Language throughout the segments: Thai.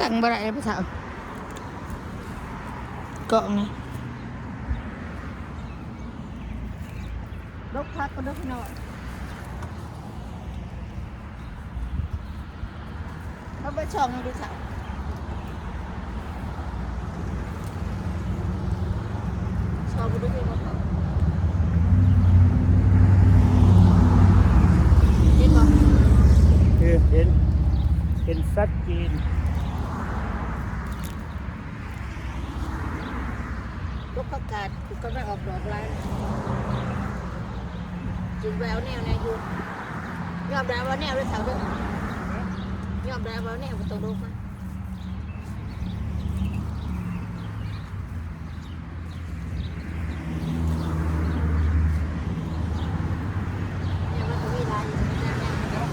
ตั้งบ่ได้ภาษาเกาะไงลกพักก็ลกหน่อยเขาไปช่องดูสาวชอบดูที่มันเขาเห็นเห็นเห็นสัดเจน ลูกประกาศคือก็ไม่ออกดอกลายจริงแววแนวแนวอยู่ยอมได้ว่าแนวเลยสาวเด้อยอมได้ว่าแนวประตูลูกนะแนวมันต้องมีลายอยู่ตรงนั้นแนว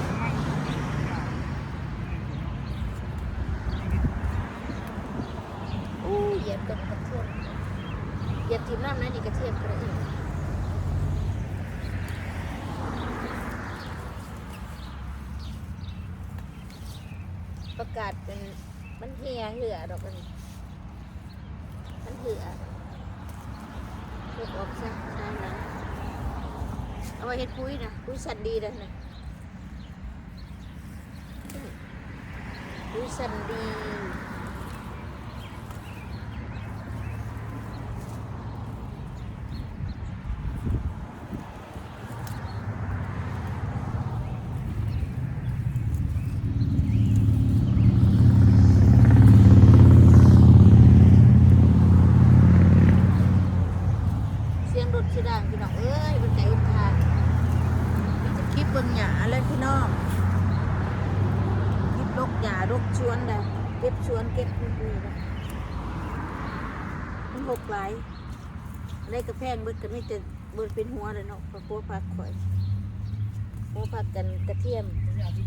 อู้เหยียบกับกระเทียมเหยียบทีมน้ำนั้นนี่กระเทียมกระเทียม ประกาศเป็น มันเหียเหือดอกมันมันเหือเก็บออกซะได้นะเอาไว้เห็ดปุ้ยนะปุ้ยสันดีเลยนะปุ้ยสันดีเสียงรถชิดังพี่น้องเอ้ยมันใจอุ่นทางนี่จะคลิปเบิ่งหยาเลยพี่น้องคลิปลกหยาลกชวนได้เก็บชวนเก็บนี่นะมัน หกหลายอะไรกระแพงเบิดก็ไม่แต่เบิดเป็นหัวเลยเนาะปลาโคผักข่อยหัวผักกันกระเทียมอยากที่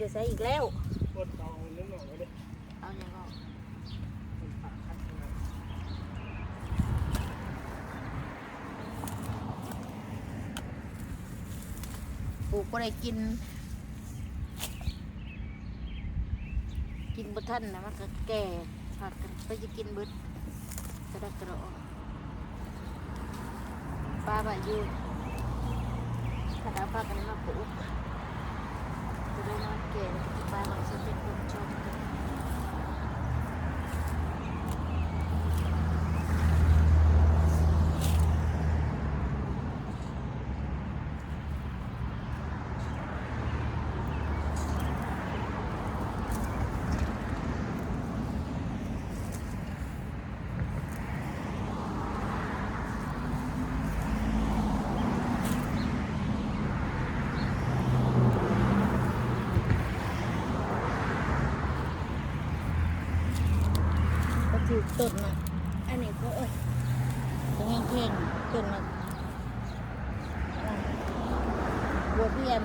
จะใส่อีกแล้วเอาเนื้อหน่อยไว้เด้อเอาอย่างออกเป็นปากคัดเลยปลูกก็ได้กิน กินบ่ทันนะมันก็แก่ ผักกันไปจะกินเบิดกระดกระดอปลาบะยู่ถ้าดาปลากันมาปลูกจะได้มาแก่แล้วก็ปลาเราจะเป็นคนชอบกันก็ถือต้นมาอันนี้ก็เอ้ยตรงแข้งๆต้นมาอ่าบัวเพียม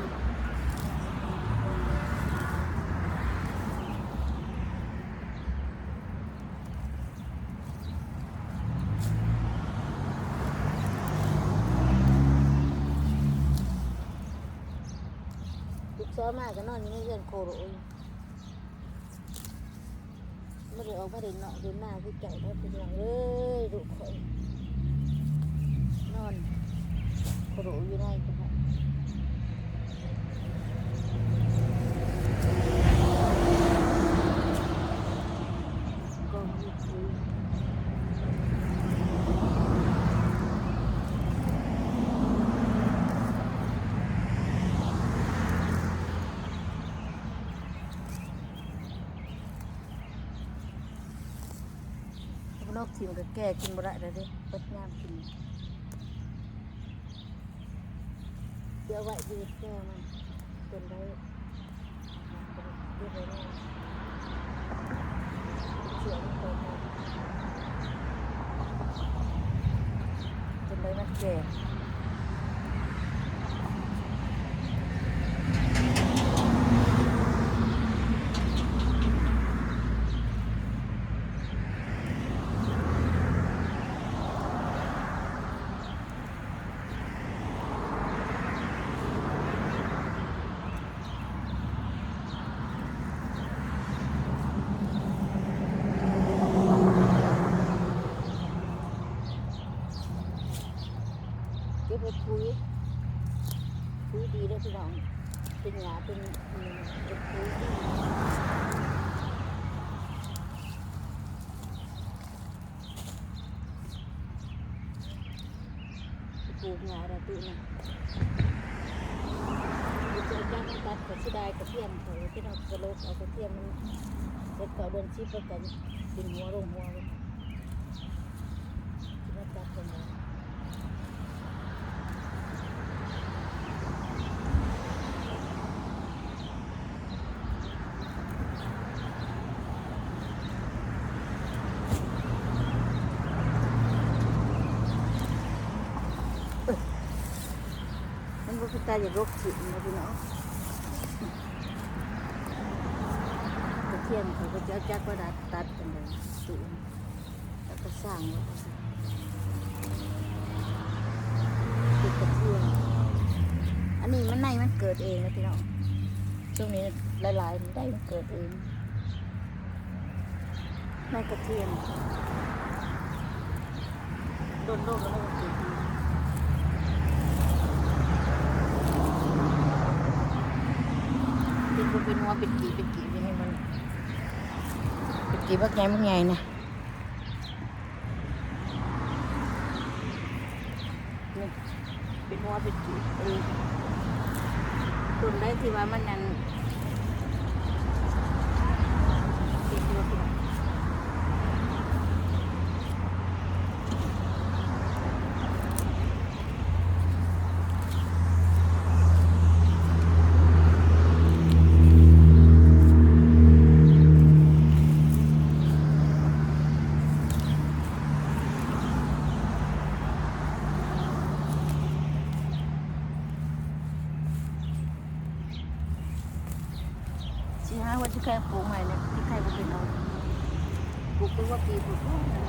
ลูกซ้ อมากก็นอนอยู่ในเรือนโคโรอยไม่ได้ออกมาเดินเนาะเดินหน้าพี่เจ้าเขาเป็นอย่างเลยลูกคอยนอนโคโรอยู่ในกันนะกองมีคุยนอกทีมก็ แก่กินบ่ได้แล้วเด้เปิดน้ำกิน เดี๋ยวไว้ยืดแก้มันเป็นได้เรียบร้อยเสียงเปิดเป็นได้มันแก่ เุ้ยคุ้ยดีเลยพี่น้องเป็นหยาเป็นเป็นปุ๋ยปลูกหยาระตุ้นะเจอจ้างตัดกับสิได้กระเทียมเขาที่เรากระโลกเอากระเทียมมันเด็ดเขาเดินชิปแล้วกันดินหัวลงหัวมันที่ว่าตัดกันมา มันก็คือตาอย่า รกจิตนะพี่น้องกระเทียมเขาก็จะจักรวาดตัดกันเลยสูงแล้วก็สร้างไว้ติดกระเทียมอันนี้มันในมันเกิดเองนะพี่น้องช่วงนี้หลายๆมันได้มันเกิดเองในกระเทียมโดนๆแล้วมันเกิด เอเป็นเป็นหัวเป็นกีเป็นกี่ยังไงมันเป็นกีบักไงบักไงนะเป็นหัวเป็นกีเออตุนได้ที่ว่ามันนั่นตัวเป็นสิฮะว่าที่ใครปลูกใหม่เนี่ยที่ใครมาเป็นเอาปลูกตัวว่าปีปลูกตัว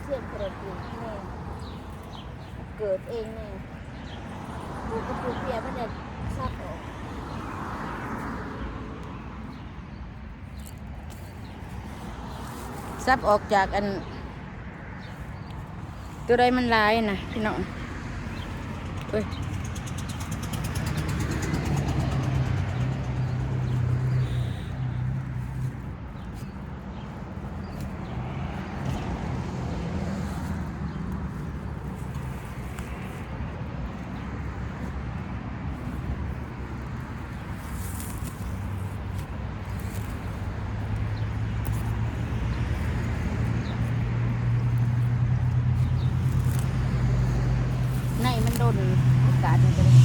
เสื่อมกระดูกแน่เกิ ดเองแน่ปลูกกระปลูกเปียมันจะซับออกซับออกจากอัน ตัวใดมันลายนะพี่น้องเฮ้ยในมันโดนอากาศมันก็เลย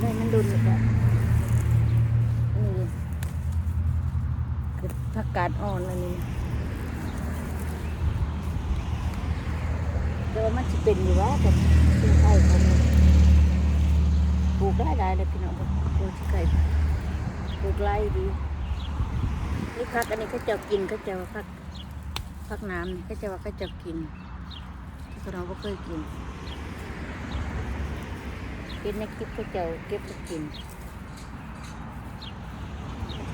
ในมันโดนอากาศนี่คือ ผักกาดอ่อนอันนี้แต่ว่ามันจะเป็นอยู่ว่าแต่เป็นไข่ของมันปลูกได้ได้เลยพี่น้องบอกปลูกที่ไข่ปลูกไร่ดีนี่พักอันนี้เขาเจะกินเขาเจะว่าพักพักน้ำนี่ก็จะว่าก็จะกินที่เราไม่เคยกินกินในคลิปก็จะเก็บกิน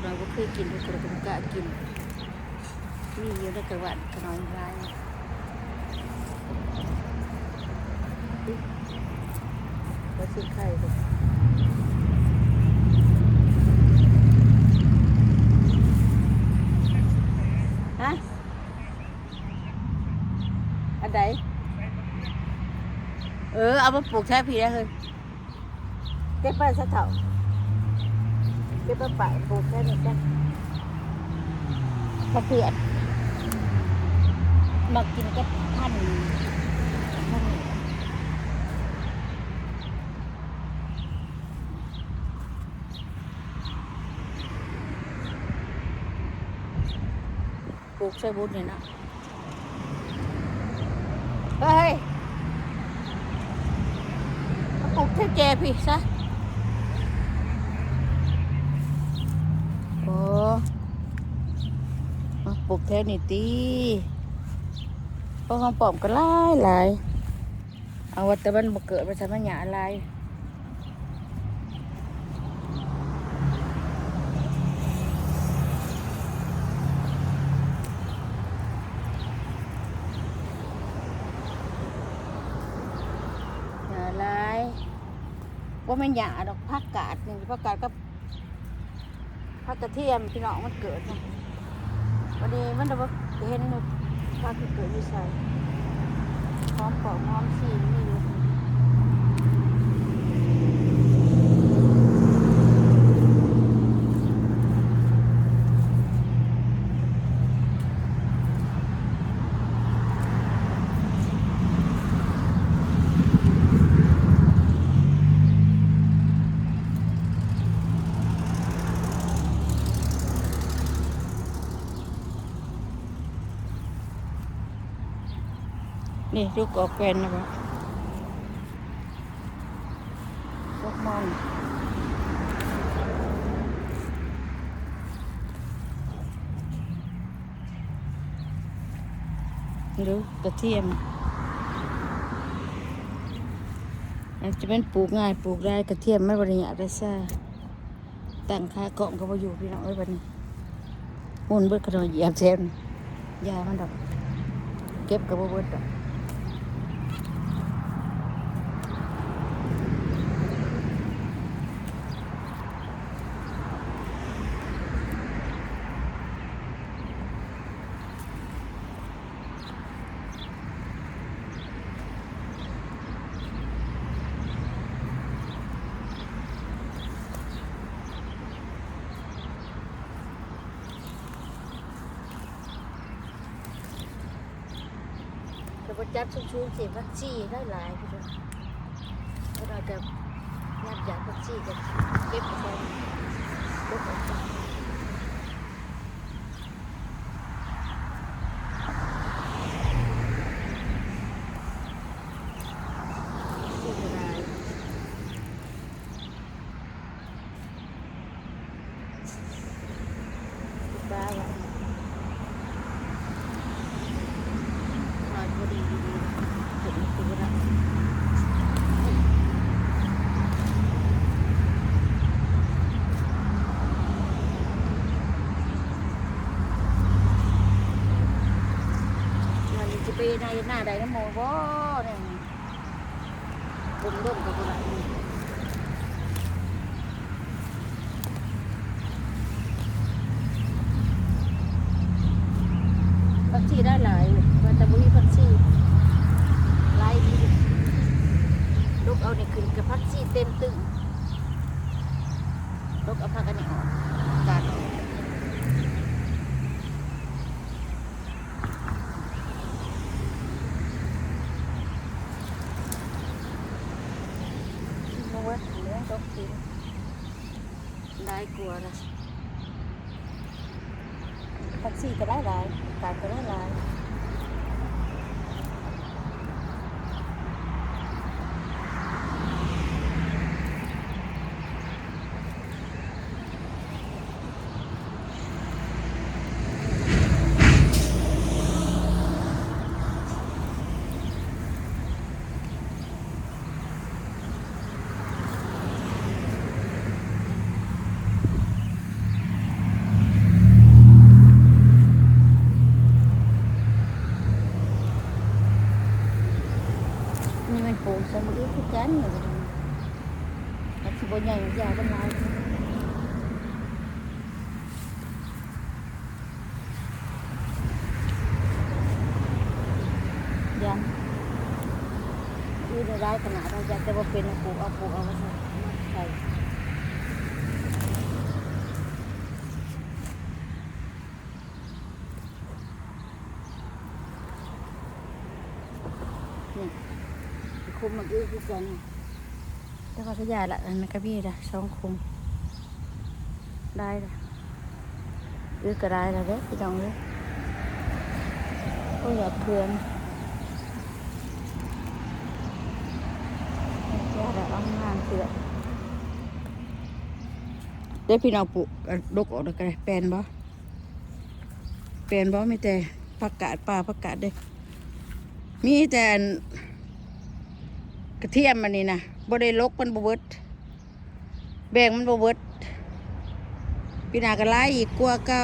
เราไม่เคยกินเราก็ไม่กล้ากินนี่อยู่ในกระวัดกระนองร้ายว่าสิไข่เลยฮะอันใดเออ เอามาปลูกแท้พีได้เลยเก็บไปซะเถา ก็บมปะปลูกแค่นี้จ้ะมะเขือมากินก็พันพันปลูกใช้บุญเนี่ยนะเฮ้ยปลูกเท่าแกพี่ซะ แท่นี่ตีพราะของปลอมก็หลายหลายเอาวัดแต่มันบ่เกิดมาทำมันหยาอะไรว่ามันหยาดอกผักกาดนี่ผักกาดกับผักกระเทียมพี่น้องมันเกิดนะ วันนี้มันจะว่าเห็นว่าคือเกิดอยู่ใส่หอมปอกพร้อมสีนี่อยู่ นี่ลูกกอกเป็นนะครับพวกมันดูกระเทียมอันจะเป็นปลูกง่ายปลูกได้กระเทียมไม่บริญญาได้ซ่าตั้งค่าเกาะก็มาอยู่พี่น้องเอ้ยวันนี้มุ่นเบิดขนมเหยียบเซนยามันดอกเก็บกับเบิดดอก จับชุ่มๆสิวัคซีนได้หลายพี่น้องเราจะยับยาวัคซีนกันเก็บไปใส่ลูกออกไปกที่ไม่ได้บ้าว่ะ นอนพอดีดีๆถึงตัวละวันนี้จะไปในหน้าใดน้ำโม บ่เนี่ยกลมร่มกับอะไรพักที่ได้หลายว่าแต่บุ้ยพักที่หลายดีลูกเอาเนี่ยขึ้นกับพักที่เต็มตึงลูกเอาพักอันนี้ออกการออกโอ้ยเหลืองตกกินได้ กลัวนะแท็กซี่ก็ได้หลายการก็ได้หลาย นี่มันปลูกสมุนไพรทุกกันเลยแต่ที่บนใหญ่ยาวเป็นลายยังยืดได้ขนาด เราอยากจะว่าป็นปลูกเอาปลูกเอามาใส่ใส่นี่คุมมันอื้อคือกันแล้วก็ขยายละอันนั้นก็พี่ละสองคุม ได้ละอื้อก็ได้ล้วเด้อพี่น้องเลยโอ้ยอย่าเพื่อน เอางานเสือได้พี่น้องปลูกอันดกออกแล้วกันแปลนบ่แปลนบ่มีแต่ผักกาดป่าผักกาดเด้มีแต่กระเทียมมันนี่นะบ่ได้ลกมันบ่เบิดแบ่งมันบ่เบิดพี่นาก็ไล่อีกกลัวเก่า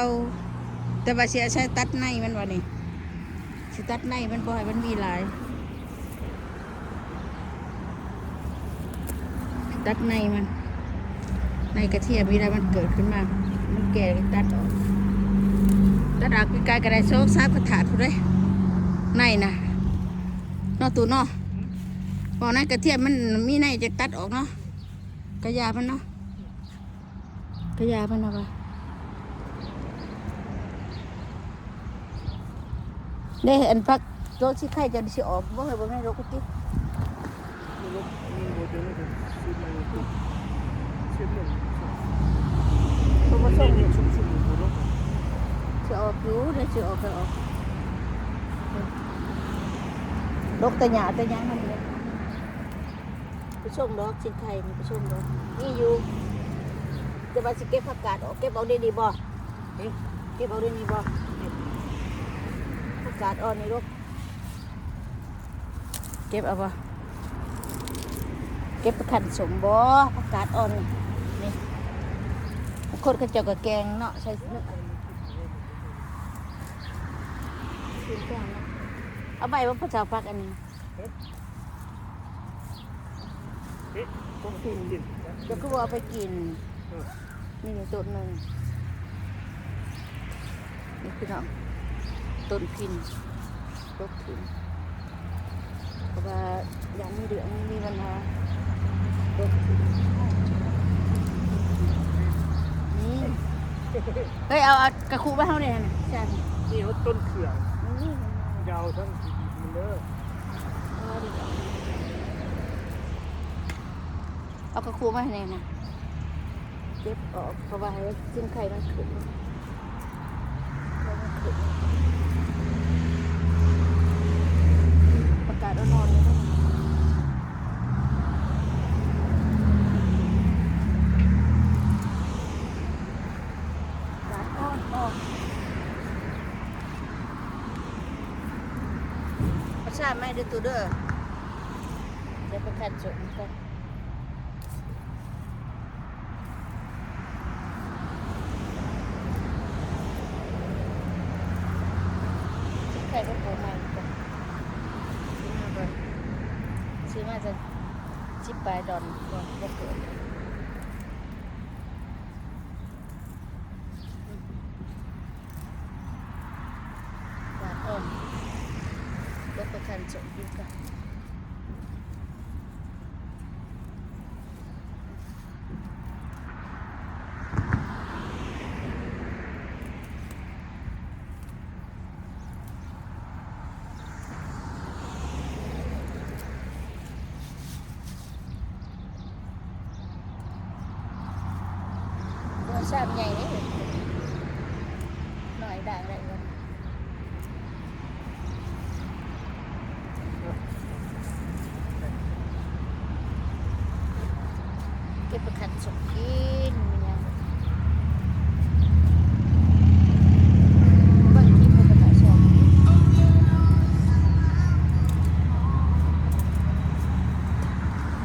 แต่ว่าเสียใช้ตัดในมันว่านี่สิตัดในมันบ่ให้มันมีหลาย ตัดในมัน ในกระเทียมเวลามันเกิดขึ้นมา มันแก่ตัดออกตัดออกใกล้ๆกระไดโซ่ซับกระถาดผู้ใดในนะนอตูเนอบอกในกระเทียมมันมีในจะตัดออกเนาะกระยามันเนาะกระยามันเอาไปได้อันพักโรคที่ไข่จะสิออกบ่เคยบ่แม่โรคกระติมีรถมีโมเดลนี่เป็นซื้อมาเป็นซื้อหนึ่งตัวผสส่มงเนี่ยชุ่มๆอยู่รถสิออกอยู่เดี๋ยวสิออกก็ออกดอกตะหยาตะหยังมันเนี่ยไปชมดอกสินไข่นี่ไปชมดอกนี่อยู่จะมาสิเก็บผักกาดออกเก็บเอาได้ดีบ่เอ๊ะเก็บเอาได้ดีบ่ผักกาดอ่อนนี่ลูกเก็บเอาบ่ เก็บขันสมบ่ผักกาดอ่อนนี่คนก็เจ้าก็แกงเนาะใส่เนื้อเอาใบว่าพระเจ้าพักอันนี้เอ๊ะต้องกินกินเดี๋ยวก็ว่าเอาไปกินนี่นี่ต้นหนึ่งนี่พี่น้องต้นพินต้นพินเพราะว่ายังมีเหลืองมีปัญหา เฮ้ยเอาเอากระคุไปเท่าเนี่ยนะใช่นี่เขาต้นเขื่อนนี่ยาวทั้งสีมันเด้อเอาดิเอากระคุมาให้แน่นะเก็บออกเพราะว่าให้จิ้มไข่มันขึ้นไข่มันขึ้นประกาศเอานอนเลยนะประกาศอ่อนออก ประชาไม่ได้ตัวเด้อเดี๋ยวไปขัดจุกกันไข่ก็โผล่มาอีกก่อนซื้อมาก่อนซื้อมาจะชิปปลายดอนก่อนบ่เกิดหวานอ่อนเดี๋ยวไปขัดจุกกินกัน ตัวชาม ใหญ่เลยหน่อยด่างอะไรกันเก็บประคันสุกี้ยบางทีมันก็จะชอบ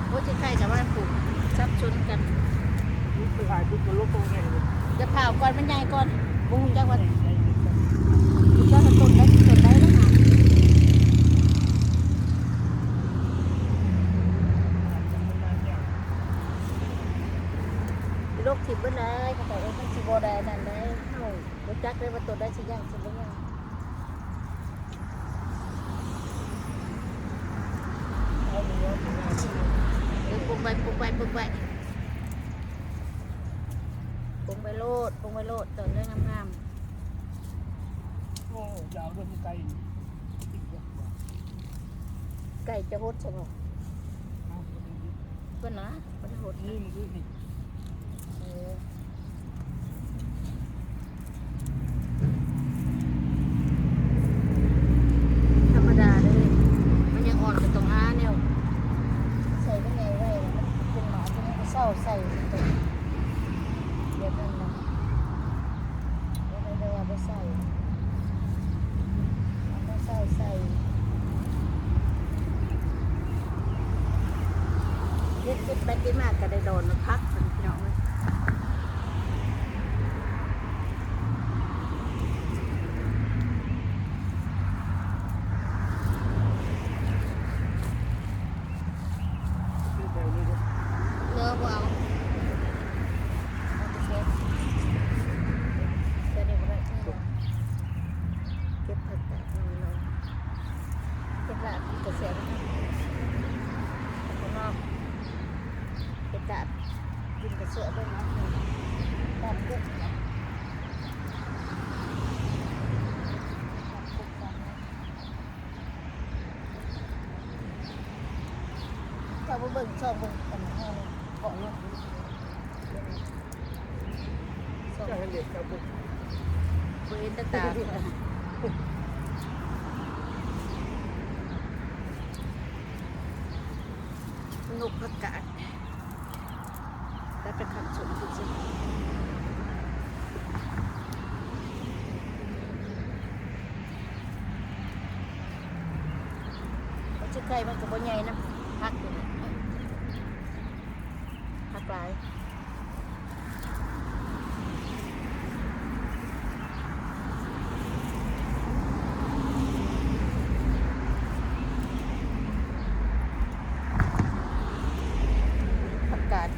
โอ้ยจะใครกับว่าปลูกซับชนกัน นี่คือหายทุกคนลบตรงไหนเลย จะเผาก่อนมันใหญ่ก่อนบุ้งจักว่า ใหญ่ใหญ่เลย จะให้ต้นได้ต้นได้แล้วค่ะโรคทิพย์เบิ้ลได้เขาบอกว่ามันสิบ่ได้นั่นได้เฮาบ่จักได้ว่าต้นได้สิย่างสิบ่ย่างเออปลูกไป ปลูกไปปลูกไปปลูกไปโลดปลูกไปโลดต้นได้งามๆโอ้ยาวด้วยมีไกลไก่จะหดใช่ไหมเพื่อนนะไม่ได้หดนี่มันคือนี่ เออ เอาใส่ตรงเดี๋ยวนั่นนะเดี๋ยวเราเอาไปใส่เอาไปใส่ใส่เย็ดเย็ดไปกินมากก็ได้โดนมาพักมันพี่น้องเลย คือแถวนี้ก็ เนื้อบ่เอาเอาไปเช็ดเช็ดได้บ่ได้เออเก็บผักกาดมันลงเก็บลาบกระเสียบข้างนอกเก็บลาบกินกระเสือด้วยนะลาบกุ้งนะลาบกุ้งกันนะเจ้าบ่เบิ่งชอบเบิ่งกันห้องเกาะลูกสองจะให้เด็กกับพวกบริเวณตาตานุกประกาศและเป็นคำชมจริงๆเขาจะใกล้มันกับบ่ใหญ่นะพักอยู่นะพักหลาย ประกาศ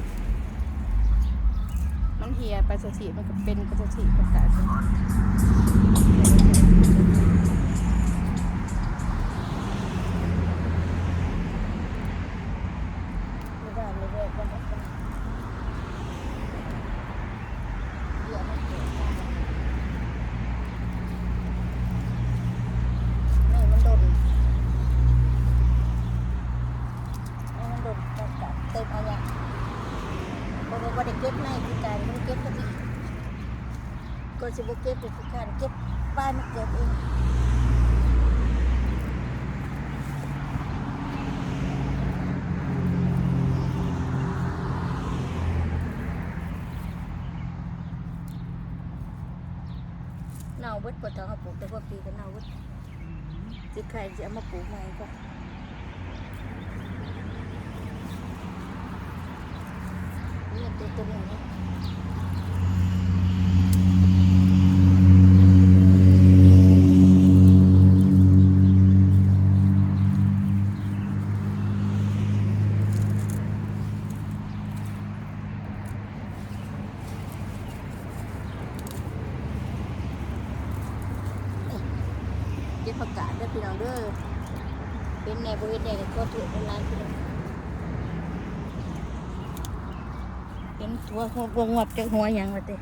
มัน จะฉีดมันก็เป็นก็จะฉีดประสาทเลยไม่ได้ไม่ได้ก็ไม่ได้เดี๋ยวมันเกิดการนี่มันโดน นี่มันโดนประกาศเต็มเอาอย่างเพราะว่าได้เก็บในคือการมันเก็บก็ดี ก็จะบ่เก็บเป็นคือการเก็บบ้านมันเก็บเองเน่าเบิดปวดท้องเขาปลูกแต่พวกปีก็เน่าเบิดจะใครจะเอามาปลูกใหม่ก็นี่ตัวตัวนี้ หัวงวบจากหัวยังมาเตะ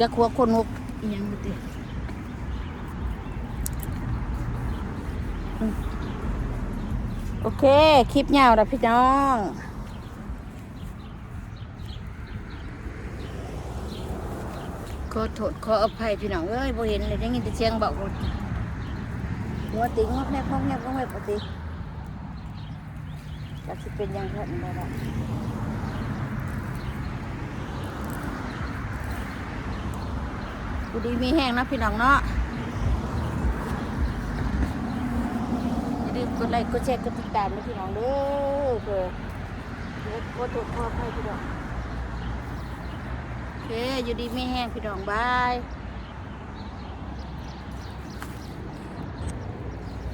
จากหัวคนงกอิหยังมาเตะโอเค คลิปยาวแล้วพี่น้องขอโทษขออภัยพี่น้องเอ้ยบ่เห็นเลยได้ยินแต่เสียงเบาหมดหัวติงงอกแนบงอกแนบงอกแนบปกติจะสิเป็นยังไงได้ละกูดีมีแห้งนะพี่น้องเนาะอย่าลืมกดไลค์กดแชร์กดติดตามนะพี่น้องเด้อเพื่อเดี๋ยวกดถูกขอให้พี่น้องโอเคอยู่ดีมีแห้งพี่น้องบาย